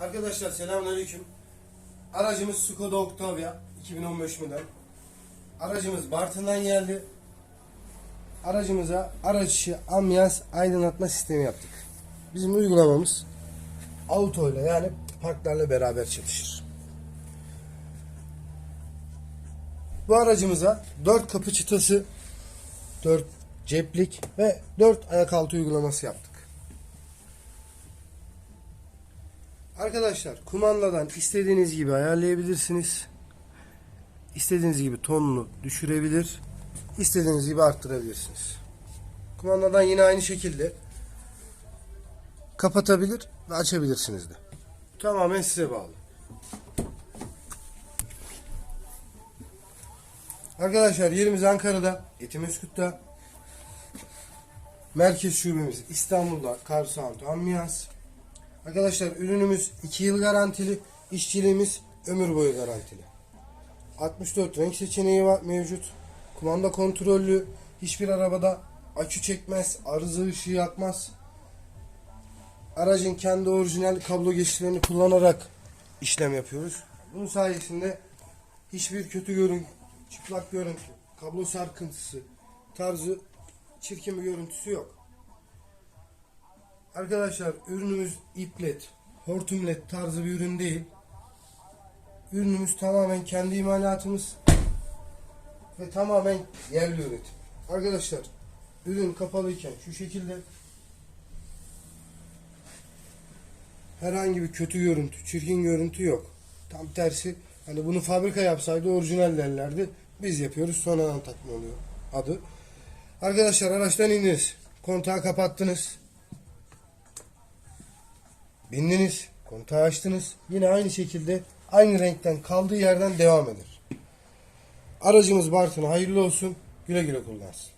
Arkadaşlar selamünaleyküm. Aracımız Skoda Octavia 2015 model. Aracımız Bartın'dan geldi. Aracımıza araç içi ambiyans aydınlatma sistemi yaptık. Bizim uygulamamız auto ile yani parklarla beraber çalışır. Bu aracımıza 4 kapı çıtası, 4 ceplik ve 4 ayak altı uygulaması yaptık. Arkadaşlar kumandadan istediğiniz gibi ayarlayabilirsiniz. İstediğiniz gibi tonunu düşürebilir. istediğiniz gibi arttırabilirsiniz. Kumandadan yine aynı şekilde kapatabilir ve açabilirsiniz de. Tamamen size bağlı. Arkadaşlar yerimiz Ankara'da, Etimeskut'ta. Merkez şubemiz İstanbul'da, Karsound, Ambiyans. Arkadaşlar ürünümüz 2 yıl garantili, işçiliğimiz ömür boyu garantili. 64 renk seçeneği var mevcut. Kumanda kontrollü, hiçbir arabada akü çekmez, arıza ışığı yakmaz. Aracın kendi orijinal kablo geçişlerini kullanarak işlem yapıyoruz. Bunun sayesinde hiçbir kötü görüntü, çıplak görüntü, kablo sarkıntısı tarzı çirkin bir görüntüsü yok. Arkadaşlar ürünümüz iplet, hortumlet tarzı bir ürün değil. Ürünümüz tamamen kendi imalatımız ve tamamen yerli üretim. Arkadaşlar ürün kapalıyken şu şekilde herhangi bir kötü görüntü, çirkin görüntü yok. Tam tersi hani bunu fabrika yapsaydı orijinal derlerdi. Biz yapıyoruz sonradan takma oluyor adı. Arkadaşlar araçtan indiniz. Kontağı kapattınız. Bindiniz. Kontağı açtınız. Yine aynı şekilde aynı renkten kaldığı yerden devam eder. Aracımız Bartın hayırlı olsun. Güle güle kullansın.